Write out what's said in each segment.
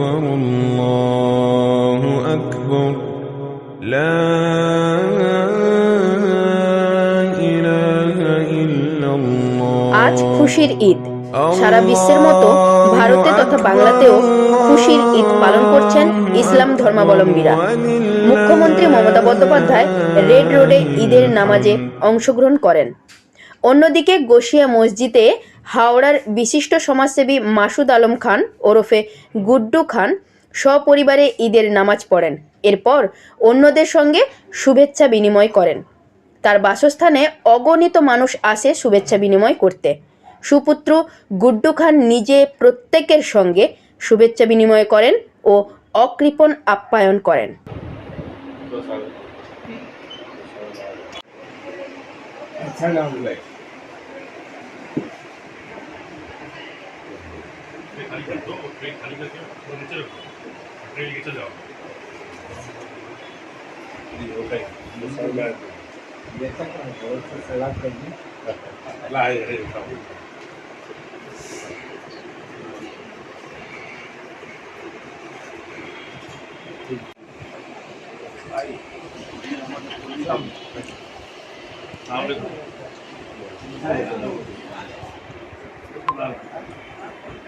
أكبر الله أكبر لا إله إلا الله আজ খুশির ঈদ। সারা বিশ্বের মতো ভারতে তথা বাংলাতেও খুশির ঈদ পালন করছেন ইসলাম ধর্মাবলম্বীরা। মুখ্যমন্ত্রী মমতা বন্দ্যোপাধ্যায় রেড রোডে ঈদের নামাজে অংশগ্রহণ করেন। অন্যদিকে গোসিয়া মসজিদে হাওড়ার বিশিষ্ট সমাজসেবী মাসুদ আলম খান ওরফে গুড্ডু খান সপরিবারে ঈদের নামাজ পড়েন। এরপর অন্যদের সঙ্গে শুভেচ্ছা বিনিময় করেন। তার বাসস্থানে অগণিত মানুষ আসে শুভেচ্ছা বিনিময় করতে। সুপুত্র গুড্ডু খান নিজে প্রত্যেকের সঙ্গে শুভেচ্ছা বিনিময় করেন ও অকৃপণ আপ্যায়ন করেন। खाली कर दो। और ट्रे खाली करके वो नीचे रखो ट्रे लेके चले जाओ है है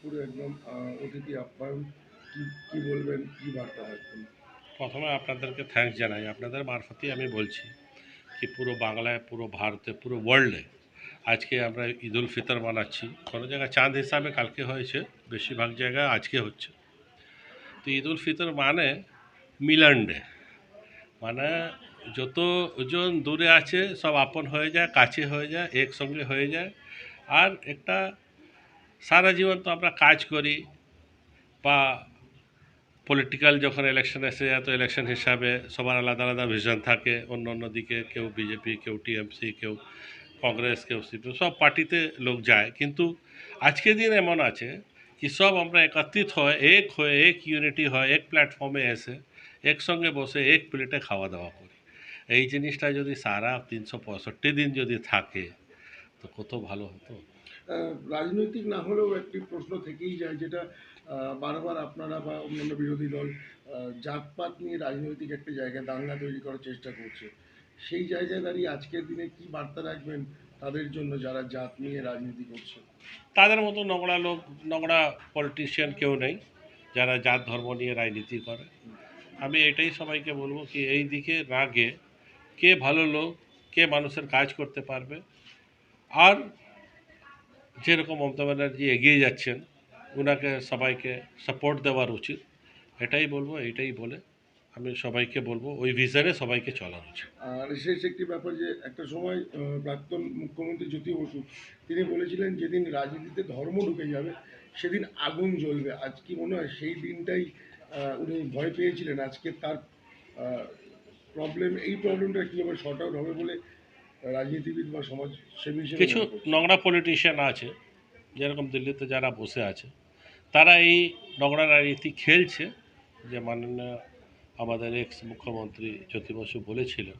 পড়ে একদম অতিথি আপ্যায়ন কি কি বলবেন কি বার্তা রাখবেন প্রথমে আপনাদেরকে থ্যাঙ্কস জানাই। আপনাদের মারফতেই আমি বলছি। কি পুরো বাংলায়, পুরো ভারতে, পুরো ওয়ার্ল্ডে আজকে আমরা ঈদ উল ফিতর মানাচ্ছি। কোনো জায়গায় চাঁদ হিসাবে কালকে হয়েছে, বেশিরভাগ জায়গায় আজকে হচ্ছে। তো ঈদ উল ফিতর মানে মিলন ডে। মানে যতজন দূরে আছে, সব আপন হয়ে যায়, কাছে হয়ে যায়, একসঙ্গে হয়ে যায়। আর একটা সারা জীবন তো আমরা কাজ করি বা পলিটিক্যাল যখন ইলেকশন এসে যায় তো ইলেকশন হিসাবে সবার আলাদা আলাদা ভিশন থাকে। অন্য অন্য দিকে কেউ বিজেপি কেউ টিএমসি কেউ কংগ্রেস কেউ সিপিএম সব পার্টিতে লোক যায়। কিন্তু আজকের দিন এমন আছে কি সব আমরা একত্রিত হয়, এক হয়ে, এক ইউনিটি হয়, এক প্ল্যাটফর্মে এসে, একসঙ্গে বসে, এক প্লেটে খাওয়া দাওয়া করি। এই জিনিসটা যদি সারা তিনশো পঁয়ষট্টি দিন যদি থাকে, তো কত ভালো হতো। রাজনৈতিক না হলেও একটি প্রশ্ন থেকেই যায়, যেটা বারবার আপনারা বা অন্যান্য বিরোধী দল জাতপাত নিয়ে রাজনৈতিক একটা জায়গায় দাঙ্গা তৈরি করার চেষ্টা করছে। সেই জায়গায় দাঁড়িয়ে আজকের দিনে কি বার্তা রাখবেন তাদের জন্য যারা জাত নিয়ে রাজনীতি করছে? তাদের মতো নোংরা লোক, নোংরা পলিটিশিয়ান কেউ নেই, যারা জাত ধর্ম নিয়ে রাজনীতি করে। আমি এটাই সবাইকে বলব কি, এই দিকে গিয়ে কে ভালো লোক, কে মানুষের কাজ করতে পারবে। আর যেরকম মমতা ব্যানার্জি এগিয়ে যাচ্ছেন ওনাকে সবাইকে সাপোর্ট দেওয়ার উচিত। এটাই বলব এইটাই বলে আমি সবাইকে বলব ওই ভিশনে সবাইকে চলার উচিত। আর শেষ একটি ব্যাপার যে একটা সময় প্রাক্তন মুখ্যমন্ত্রী জ্যোতি বসু তিনি বলেছিলেন যেদিন রাজনীতিতে ধর্ম ঢুকে যাবে সেদিন আগুন জ্বলবে। আজ কি মনে হয় সেই দিনটাই উনি ভয় পেয়েছিলেন। আজকে তার প্রবলেম এই প্রবলেমটা কীভাবে শর্ট আউট হবে বলে রাজনীতিবিদ বা সমাজ সেবী কিছু নোংরা পলিটিশিয়ান আছে যেরকম দিল্লিতে যারা বসে আছে, তারা এই নোংরা রাজনীতি খেলছে। যে মাননীয় আমাদের এক্স মুখ্যমন্ত্রী জ্যোতি বসু বলেছিলেন,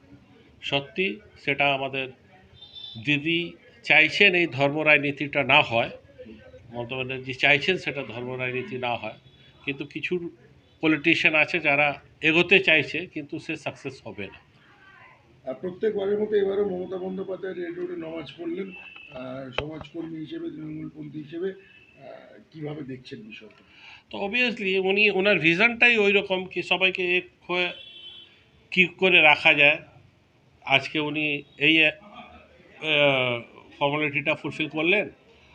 সত্যি সেটা আমাদের দিদি চাইছেন এই ধর্ম রাজনীতিটা না হয়, মমতা ব্যানার্জি চাইছেন সেটা ধর্ম রাজনীতি না হয়, কিন্তু কিছু পলিটিশিয়ান আছে যারা এগোতে চাইছে, কিন্তু সে সাকসেস হবে না। প্রত্যেকবারের মতো এবারও মমতা বন্দ্যোপাধ্যায় রেড রোডে নামাজ পড়লেন সমাজকর্মী হিসেবে, তৃণমূলপন্থী হিসেবে কীভাবে দেখছেন বিষয়টা? তো অবভিয়াসলি উনি ওনার ভিশনটাই ওই রকম কি সবাইকে এক হয়ে কী করে রাখা যায়। আজকে উনি এই ফর্মালিটিটা ফুলফিল করলেন।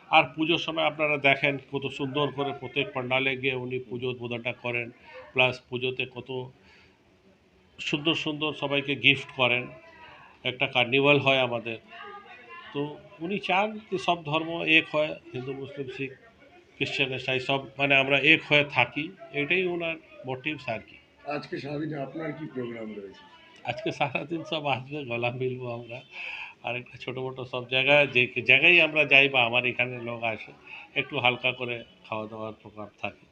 আর পুজোর সময় আপনারা দেখেন কত সুন্দর করে প্রত্যেক পান্ডালে গিয়ে উনি পুজো উদ্বোধনটা করেন প্লাস পুজোতে কত সুন্দর সুন্দর সবাইকে গিফট করেন। একটা কার্নিভাল হয় আমাদের। তো উনি চান যে সব ধর্ম এক হয় হিন্দু মুসলিম শিখ খ্রিশ্চান ইসাই সব মানে আমরা এক হয়ে থাকি এটাই ওনার মোটিভস আর কি। আজকে সারাদিনে আপনার কি প্রোগ্রাম রয়েছে? আজকে সারাদিন সব আসবে গলা মিলবো আমরা। আর একটা ছোটো মোটো সব জায়গায় যে জায়গায় আমরা যাই বা আমার এখানে লোক আসে একটু হালকা করে খাওয়া দাওয়ার প্রোগ্রাম থাকে।